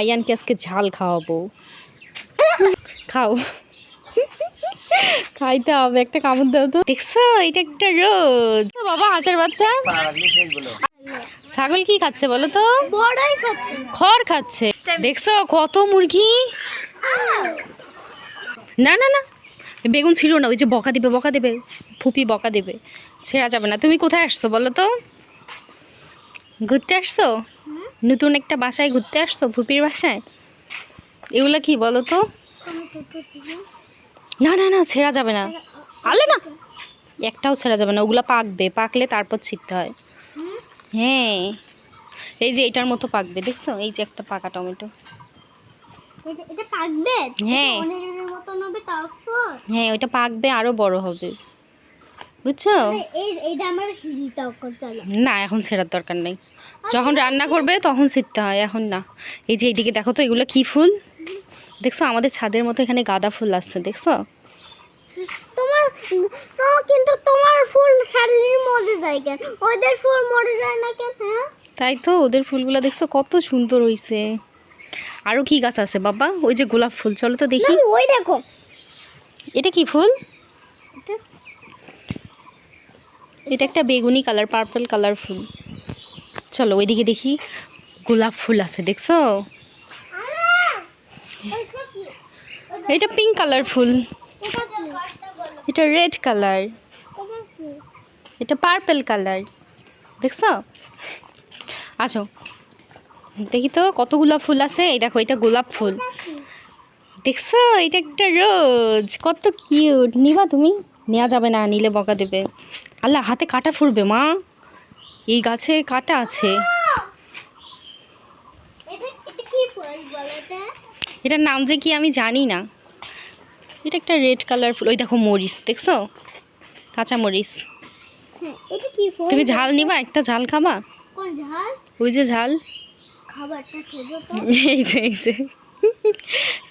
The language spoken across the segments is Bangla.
আয়ানকে আজকে ঝাল খাওয়াবো। খাও। খাইতে হবে একটা কামড় দাও তো। দেখছ এটা একটা রোজ। বাবা হাঁসের বাচ্চা। ছাগল কি খাচ্ছে বলো তো? খড় খাচ্ছে। দেখছ কত মুরগি? না না না। বেগুন ছিল না ওই যে বকা দেবে বকা দেবে। ফুপি বকা দেবে। ছেঁড়া যাবে না। তুমি কোথায় আসছো বলো তো? ঘুরতে আসছো? নতুন একটা বাসায় ঘুরতে আসছো? ফুপির বাসায়? এগুলো কি বলো তো? না না না ছেঁড়া যাবে না। আলে না! একটাও ছেঁড়া যাবে না ওগুলো পাকবে। পাকলে তারপর ছিটতে হয়। হ্যাঁ। এই যে এটার মতো পাকবে দেখছ? এই যে একটা পাকা টমেটো। হ্যাঁ। হ্যাঁ ওইটা পাকবে আরও বড় হবে। বুঝছ? না এখন ছেঁড়ার দরকার নেই। যখন রান্না করবে তখন ছিটতে হয় এখন না। এই যে এইদিকে দেখো তো এগুলো কি ফুল? দেখছ আমাদের ছাদের মতো এখানে গাঁদা ফুল আসছে দেখছ? তোমার তোমার কিন্তু তোমার ফুল শাড়ির মরে যায় কেন? ওদের ফুল মরে যায় না কেন হ্যাঁ? তাই তো ওদের ফুলগুলো দেখছ কত সুন্দর হইছে। আরও কি গাছ আছে বাবা? ওই যে গোলাপ ফুল চলো তো দেখি। ওই দেখো। এটা কি ফুল? এটা একটা বেগুনি কালার পার্পল কালার ফুল। চলো ওইদিকে দেখি গোলাপ ফুল আছে, দেখছ? এটা পিঙ্ক কালার ফুল। এটা রেড কালার এটা পার্পল কালার দেখছ? আছো দেখি তো কতগুলো ফুল আছে। এই দেখো, এটা গোলাপ ফুল। দেখছ? এটা একটা রোজ। কত কিউট নিবা তুমি। নেওয়া যাবে না, নিলে বকা দেবে। আল্লাহ, হাতে কাটা ফুরবে মা। এই গাছে কাটা আছে। এটার নাম যে কি আমি জানি না। এটা একটা রেড কালার ফুল। ওই দেখো মরিচ দেখছ? কাঁচা মরিচ। হ্যাঁ তুমি ঝাল নিবা? একটা ঝাল খাবা? ওই যে ঝাল। খাবারটা এই যে এই যে।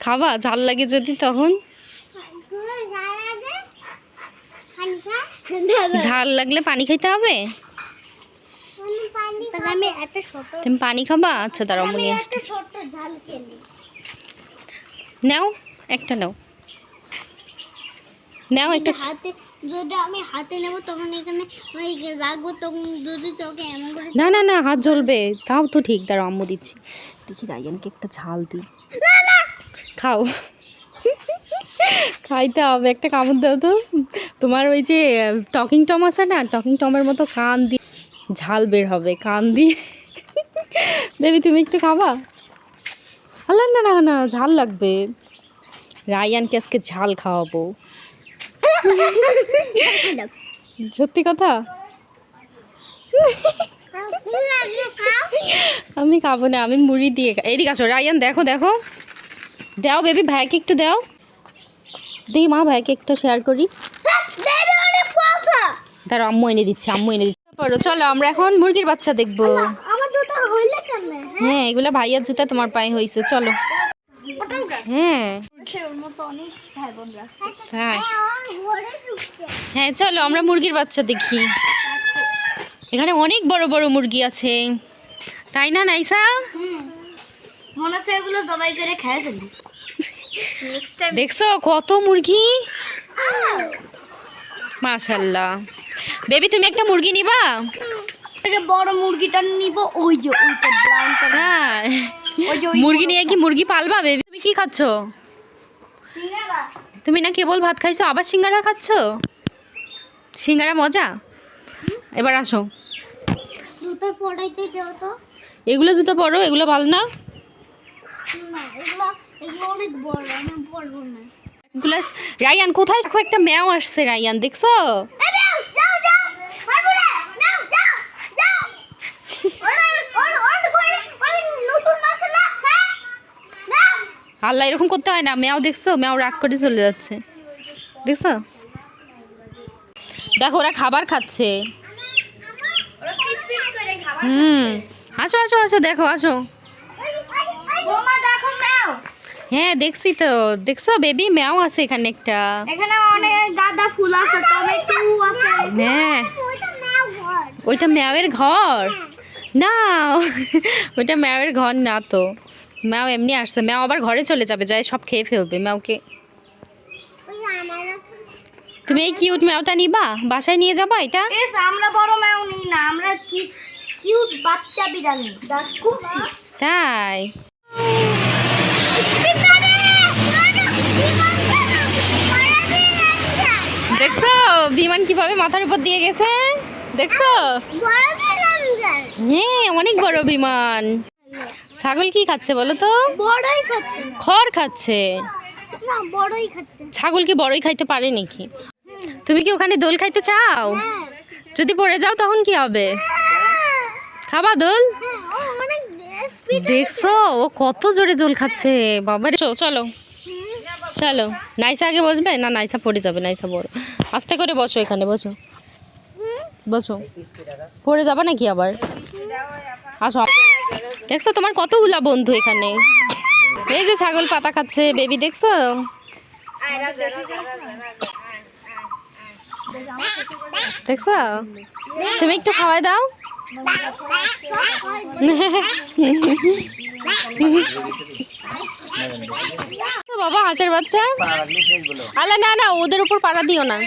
খাবা? ঝাল লাগে যদি তখন। ঝাল লাগলে পানি খাইতে হবে তাহলে আমি একটা ছোট তুমি পানি খাবা? আচ্ছা দাঁড়াও মনে আসতে নাও একটা নাও। নাও একটা যদি আমি হাতে নেব তখন এখানে রাখব তখন যদি চোখে এমন করে না না না হাত জ্বলবে। তাও তো ঠিক দাঁড়াও আম্মু দিচ্ছি। দেখি রায়ানকে একটা ঝাল দিই। খাও। খাইতে হবে একটা কামড় দাও তো। তোমার ওই যে টকিং টম আছে না? টকিং টমের মতো কান দিয়ে ঝাল বের হবে, কান দিয়ে। দেবী, তুমি একটু খাবা? আল্লাহ, না না না, ঝাল লাগবে। রায়ানকে আজকে ঝাল খাওয়াবো। সত্যি কথা? আমি খাব না, আমি মুড়ি দিয়ে এদিকে আসো, রায়ান, দেখো দেখো। দাও, বেবি, ভাইকে একটু দাও। দেখি মা ভাইকে একটু শেয়ার করি। দাঁড়াও, আম্মু এনে দিচ্ছে, আম্মু এনে দিচ্ছে। পড়ো চলো আমরা এখন মুরগির বাচ্চা দেখব। আমার দুটো হইলে কেন হ্যাঁ? এগুলা ভাইয়ার জুতা তোমার পায়ে হয়েছে চলো। হ্যাঁ। অনেক হ্যাঁ হ্যাঁ চলো আমরা মুরগির বাচ্চা দেখি। এখানে অনেক বড় বড় মুরগি আছে। তাই না নাইসা? মনে হচ্ছে এগুলো জবাই করে খেয়ে ফেলি। দেখছ কত মুরগি? মাশাল্লাহ বেবি তুমি একটা মুরগি নিবা? বড় মুরগিটা নিব ওই যে ওইটা ব্রাউন হ্যাঁ। ওই মুরগি নিয়ে কি মুরগি পালবা বেবি? তুমি কি খাচ্ছ? তুমি না কেবল ভাত খাইছো আবার সিঙ্গারা খাচ্ছ? সিঙ্গারা মজা? এবার আসো। দুটো পড়াইতে যাও তো। এগুলো জুতো পরো এগুলো ভালো না? না এগুলো এগুলো অনেক বড় আমি পড়ব না। এগুলো রায়ান কোথায়? দেখো একটা ম্যাও আসছে রায়ান দেখছ? আল্লাহ এরকম করতে হয় না। ম্যাও দেখছ? ম্যাও রাগ করে চলে যাচ্ছে। দেখছ? দেখো ওরা খাবার খাচ্ছে। হুম। আসো আসো আসো দেখো আসো। দেখো হ্যাঁ দেখছি তো। দেখছ বেবি ম্যাও আছে এখানে একটা। এখানে অনেক গাঁদা ফুল আছে টমেটো আছে। হ্যাঁ। ওইটা ম্যাওয়ের ঘর? না ওইটা ম্যাওয়ের ঘর না তো। ম্যাও এমনি আসছে। ম্যাও আবার ঘরে চলে যাবে যায় সব খেয়ে ফেলবে ম্যাওকে। তুমি এই কিউট ম্যাওটা নিবা? বাসায় নিয়ে যাবা এটা? আমরা বড় ম্যাও নিই না আমরা কিউট বাচ্চা বিড়াল খুব তাই? বিমান কীভাবে মাথার উপর দিয়ে গেছে? দেখছ? হ্যাঁ অনেক বড় বিমান। ছাগল কি খাচ্ছে বলো তো? খড় খাচ্ছে। ছাগল কি বড়ই খাইতে পারে নাকি? তুমি কি ওখানে দোল খাইতে চাও? হ্যাঁ। যদি পড়ে যাও তখন কি হবে? খাবা দোল? হ্যাঁ, দেখছ ও কত জোরে জোল খাচ্ছে। বাবা চলো, চলো, নাইসা আগে বসবে? না, নাইসা পড়ে যাবে, নাইসা বড় আস্তে করে বসো এখানে, বসো। বসো। পড়ে যাবে নাকি আবার? আসো। দেখছ তোমার কতগুলা বন্ধু এখানে? এই যে ছাগল পাতা খাচ্ছে, বেবি দেখছ? দেখছ? তুমি একটু খাওয়াই দাও। বাবা, হাঁসের বাচ্চা? আলা না না, ওদের উপর পাড়া দিও না।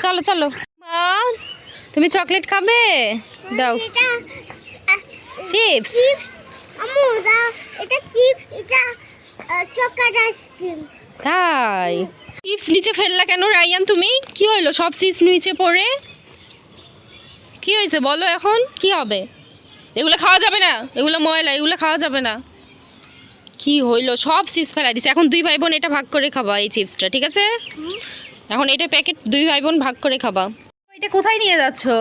চলো চলো। তুমি চকলেট খাবে? দাও। চিপস। এটা চিপ এটা চকলেট আইসক্রিম। তাই? চিপস নিচে ফেললা কেন রাইয়ান তুমি? কি হইল? সব চিপস নিচে পড়ে? কি হয়েছে বলো এখন কি হবে? এগুলো খাওয়া যাবে না এগুলো ময়লা এগুলো খাওয়া যাবে না। কি হইল? সব চিপস ফেলা দিছে। এখন দুই ভাই বোন এটা ভাগ করে খাবা এই চিপসটা ঠিক আছে? এখন এটা প্যাকেট দুই ভাই বোন ভাগ করে খাবা। এটা কোথায় নিয়ে যাচ্ছো?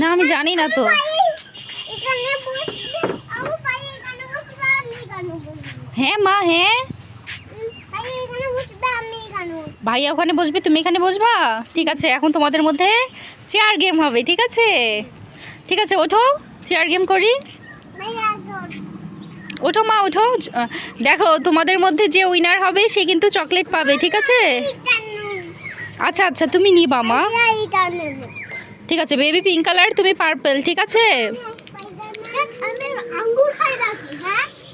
না আমি জানি না তো এখানে বসবে আমু পাই এখানে বসবে আমি এখানে বসবো হ্যাঁ মা হ্যাঁ। ভাইয়া ওখানে বসবে, তুমি এখানে বসবা? ঠিক আছে, এখন তোমাদের মধ্যে চেয়ার গেম হবে, ঠিক আছে? ঠিক আছে, ওঠো চেয়ার গেম করি। ওঠো, মা, ওঠো। দেখো, তোমাদের মধ্যে যে উইনার হবে, সে কিন্তু চকলেট পাবে, ঠিক আছে? আচ্ছা আচ্ছা তুমি নিবা, মা। ঠিক আছে বেবি পিঙ্ক কালার তুমি পার্পল ঠিক আছে?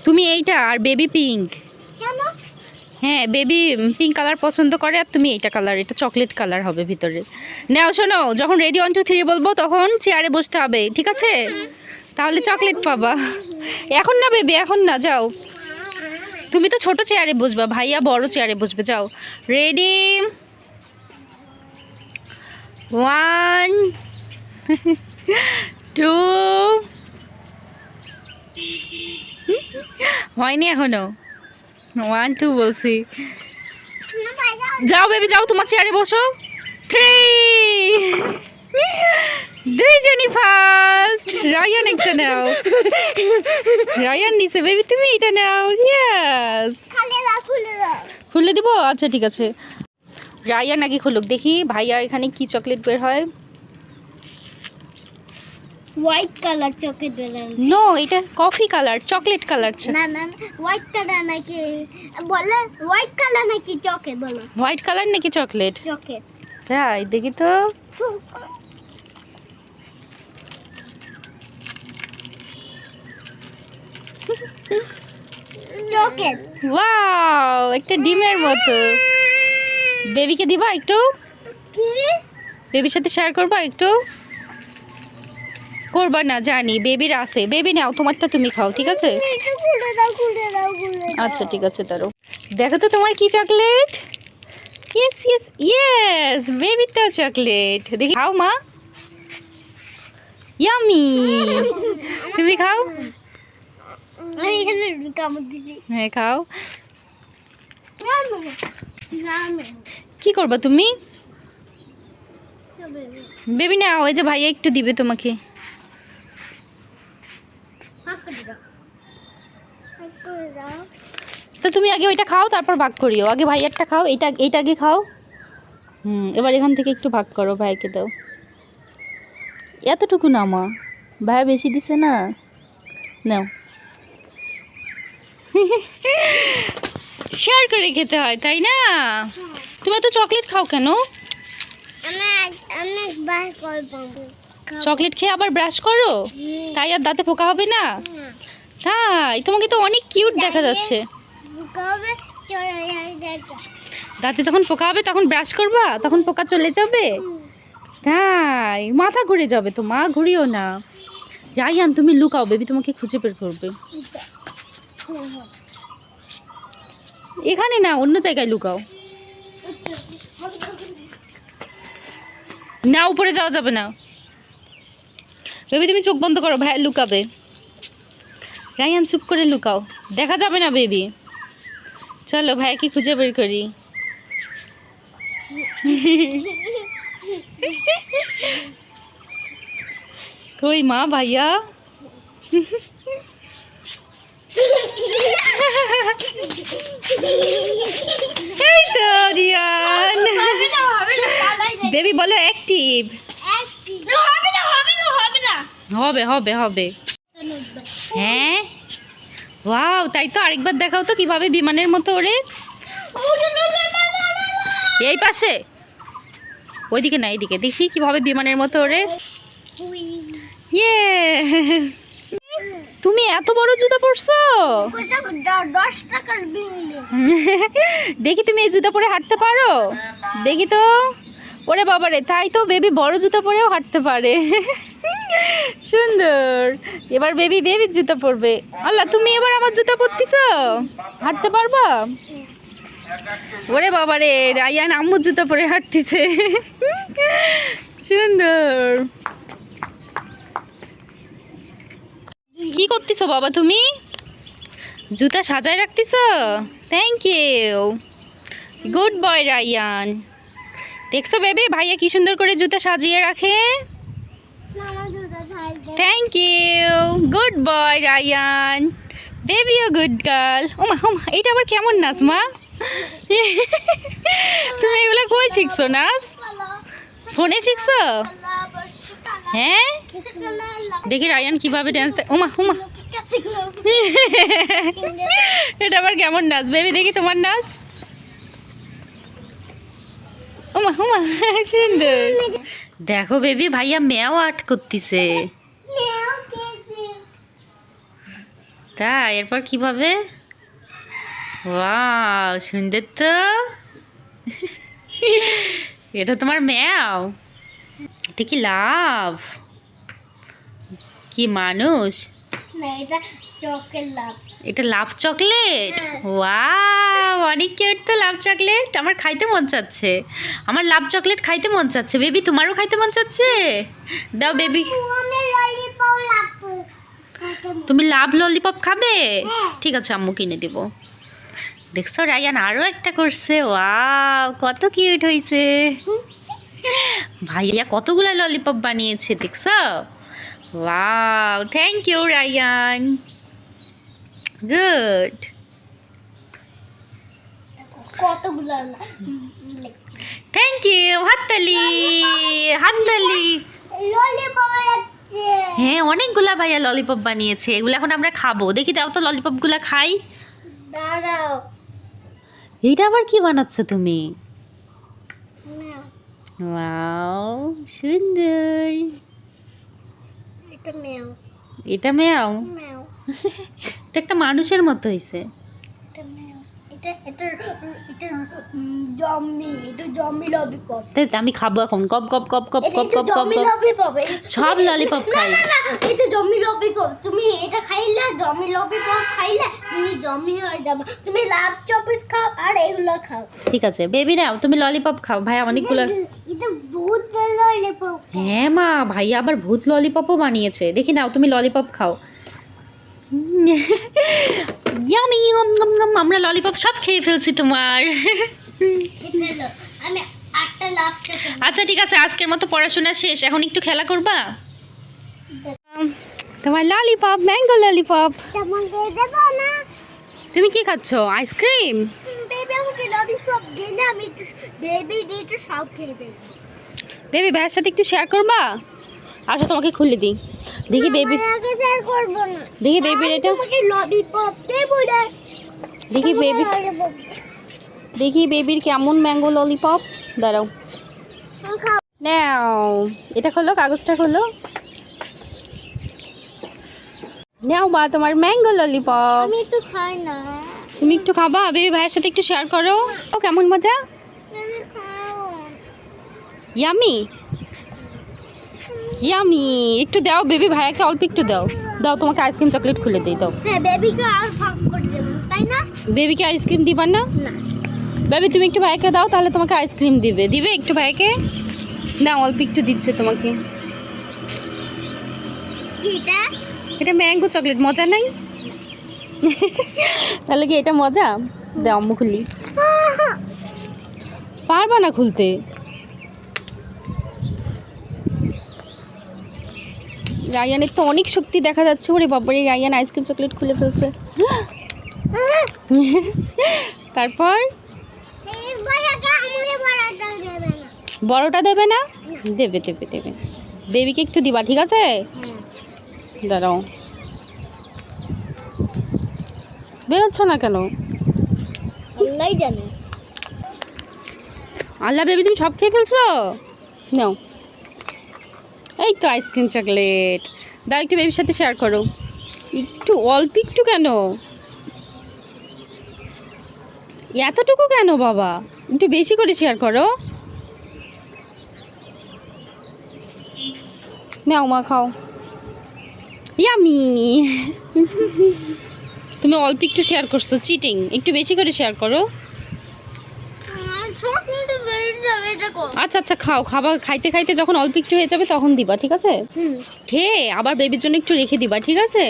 তুমি এইটা আর বেবি পিঙ্ক হ্যাঁ বেবি পিঙ্ক কালার পছন্দ করে আর তুমি এইটা কালার এটা চকলেট কালার হবে ভিতরে। নাও শোনো যখন রেডি ওয়ান টু থ্রি বলব তখন চেয়ারে বসতে হবে ঠিক আছে? তাহলে চকলেট পাবা। এখন না বেবি এখন না যাও। তুমি তো ছোট চেয়ারে বসবা ভাইয়া বড় চেয়ারে বসবে যাও। রেডি ওয়ান টু হয়নি এখনও? ওয়ান টু বলছি। যাও। বেবি যাও, তোমার চেয়ারে বসো। থ্রি দুইজনই ফার্স্ট রায়ান একটা নাও। রায়ান নিচে বেবি তুমি এটা নাও। ইয়েস খুলে দিব? আচ্ছা ঠিক আছে। রায়ান আগে খুলুক। দেখি ভাইয়া এখানে কি চকলেট বের হয়। হোয়াইট কালার দিলেন নো এটা কফি কালার চকলেট কালার না না হোয়াইট কালার নাকি বলে হোয়াইট কালার নাকি চোখে বলো। হোয়াইট কালার নাকি চকলেট চোখে তাই দেখি তো। চোখে ওয়াও একটা ডিমের মতো। বেবিকে দিবা একটু? বেবির সাথে শেয়ার করবা একটু? করবা না জানি বেবির আছে। বেবি নাও তোমারটা তুমি খাও ঠিক আছে? আচ্ছা ঠিক আছে তারও দেখো তো তোমার কি চকলেট ইয়েস ইয়েস ইয়েস বেবিটা চকলেট দেখি খাও মা। ইয়ামি তুমি খাও? হ্যাঁ খাও। কি করবা তুমি? বেবি না ওই যে ভাইয়া একটু দিবে তোমাকে হাত করে দাও হাত করে দাও তো তুমি আগে ওইটা খাও তারপর ভাগ করিও। আগে ভাইয়ারটা খাও এটা এইটা আগে খাও। হুম এবার এখান থেকে একটু ভাগ করো ভাইকে দাও। এতটুকু না মা ভাইয়া বেশি দিছে না? নাও। শেয়ার করে খেতে হয় তাই না? তুমি তো চকলেট খাও কেন? চকলেট খেয়ে আবার ব্রাশ করো? তাই আর দাঁতে পোকা হবে না? তাই তোমাকে তো অনেক কিউট দেখা যাচ্ছে। দাঁতে যখন পোকা হবে তখন ব্রাশ করবা? তখন পোকা চলে যাবে? তাই মাথা ঘুরে যাবে তো মা ঘুরিও না। রাইয়ান তুমি লুকাও বেবি তোমাকে খুঁজে বের করবে। এখানে না অন্য জায়গায় লুকাও। না উপরে যাওয়া যাবে না। বেবি তুমি চোখ বন্ধ করো ভাই লুকাবে। রায়ান চুপ করে লুকাও। দেখা যাবে না বেবি। চলো ভাইকে খুঁজে বের করি। কই মা ভাইয়া? এই তো রিয়ান। বেবি বলো অ্যাক্টিভ হবে হবে হবে। হ্যাঁ? ওয়াও তাই তো আরেকবার দেখাও তো কীভাবে বিমানের মতো ওরে। এই পাশে। ওইদিকে না এইদিকে। দেখি কীভাবে বিমানের মতো ওরে। ইয়ে তুমি এত বড় জুতা পরছো? দেখি তুমি এই জুতা পরে হাঁটতে পারো। দেখি তো। ওরে বাবারে, তাই তো বেবি বড় জুতা পরেও হাঁটতে পারে। সুন্দর। এবার বেবি বেবির জুতা পরবে। আল্লাহ, তুমি এবার আমার জুতা পরতিস? হাঁটতে পারবা? ওরে বাবারে রায়ান আম্মুর জুতা পরে হাঁটতিছে। সুন্দর। কি করতেছো বাবা তুমি? জুতা সাজায় রাখতেছ? Thank you good boy Ryan দেখছ বেবি ভাইয়া কি সুন্দর করে জুতা সাজিয়ে রাখে। Thank you good boy Ryan baby O good girl ওমা ওমা এটা আবার কেমন নাচ, মা? তুমি এগুলো কই শিখছো, নাচ? ফোনে শিখছো? হ্যাঁ? দেখি রায়ান কীভাবে ডান্স ওমা ওমা। এটা আবার কেমন নাচ বেবি দেখি তোমার নাচ। ওমা ওমা সুন্দর। দেখো বেবি ভাইয়া ম্যাও আর্ট করতেছে। তাই এরপর কীভাবে ওয়াও সুন্দর তো। এটা তোমার ম্যাও? এটা কি লাভ? কি মানুষ? এটা লাভ। চকলেট? ওয়াও অনেক কিউট তো লাভ চকলেট। আমার খাইতে মন চাচ্ছে। আমার লাভ চকলেট খাইতে মন চাচ্ছে। বেবি তোমারও খাইতে মন চাচ্ছে? দাও বেবি। তুমি লাভ ললিপপ খাবে? ঠিক আছে আম্মু কিনে দিব। দেখছ রায়ান আরও একটা করছে। ওয়াও কত কিউট হয়েছে ভাইয়া কতগুলা ললিপপ বানিয়েছে দেখছ? Wow thank you Ryan. Good thank you হাততালি হাততালি। হ্যাঁ অনেকগুলা ভাইয়া ললিপপ বানিয়েছে। এগুলো এখন আমরা খাব। দেখি দাও তো ললিপপগুলো খাই। দাঁড়াও। এইটা আবার কি বানাচ্ছ তুমি? ওয়াও সুন্দর। এটা মেও এটা মেয়াও? এটা একটা মানুষের মতো হয়েছে এটা এটা এটা ললিপপ আমি খাব এখন। কপ কপ কপ কপ কপ কপ কপ ললিপপ সব ললিপপ খাই। না না এটা ললিপপ তুমি এটা খাইলে জম্মি ললিপপ খাইলে তুমি জম্মি হয়ে যাবে। তুমি লাভ চপিস খাও আর এগুলো খাও। ঠিক আছে বেবি নাও তুমি ললিপপ খাও। ভাই অনেকগুলো এটা বহুত ললিপপ হ্যাঁ মা ভাইয়া আবার ভূত ললিপপও বানিয়েছে। দেখি নাও তুমি ললিপপ খাও। ইয়ামি আমরা ললিপপ সব খেয়ে ফেলছি তোমার। আচ্ছা ঠিক আছে, আজকের মতো পড়াশোনা শেষ। এখন একটু খেলা করবা? তোমার ললিপপ ম্যাঙ্গো ললিপপ তুমি কি খাচ্ছ? আইসক্রিম বেবি ভাইয়ের সাথে একটু শেয়ার করবা? আসো, তোমাকে খুলে দিই। দেখি বেবি দেখি বেবির এটা দেখি বেবি দেখি বেবির কেমন ম্যাঙ্গো ললিপপ দাঁড়াও। নাও। এটা খোলো কাগজটা খোলো। নাও মা তোমার ম্যাঙ্গো ললিপপ আমি একটু খাই না। তুমি একটু খাবা বেবি ভাইয়ের সাথে একটু শেয়ার করো। ও কেমন মজা? ইয়ামি ইয়ামি একটু দাও বেবি ভাইয়াকে অল্প একটু দাও। দাও তোমাকে আইসক্রিম চকলেট খুলে দিই দাও। হ্যাঁ বেবিকে আর ফাঁক করে দেবো তাই না? বেবিকে আইসক্রিম দিবা না? না। বেবি তুমি একটু ভাইকে দাও তাহলে তোমাকে আইসক্রিম দিবে। দিবে একটু ভাইকে না অল্প একটু দিচ্ছে তোমাকে। এটা এটা ম্যাঙ্গো চকলেট মজা নাই? তাহলে কি এটা মজা? দাও আম্মু খুলি। পারবা না খুলতে? রায়ানের তো অনেক শক্তি দেখা যাচ্ছে। ওরে বাবারে রায়ান আইসক্রিম চকলেট খুলে ফেলছে। তারপর? বড়টা দেবে না? দেবে দেবে দেবে। বেবিকে একটু দিবা ঠিক আছে? দাঁড়াও। বেরোচ্ছ না কেন? আল্লাহ জানে। আল্লাহ বেবি তুমি সব খেয়ে ফেলছো? নাও। এই তো আইসক্রিম চকলেট দাও একটু বেবির সাথে শেয়ার করো। একটু, অল্প একটু কেন? এতটুকু কেন বাবা? একটু বেশি করে শেয়ার করো। নাও মা, খাও। ইয়ামি তুমি অল্প একটু শেয়ার করছ চিটিং একটু বেশি করে শেয়ার করো। আচ্ছা আচ্ছা খাও। খাবার খাইতে খাইতে যখন অল্প একটু হয়ে যাবে তখন দিবা ঠিক আছে? হুম। খেয়ে আবার বেবির জন্য একটু রেখে দিবা ঠিক আছে।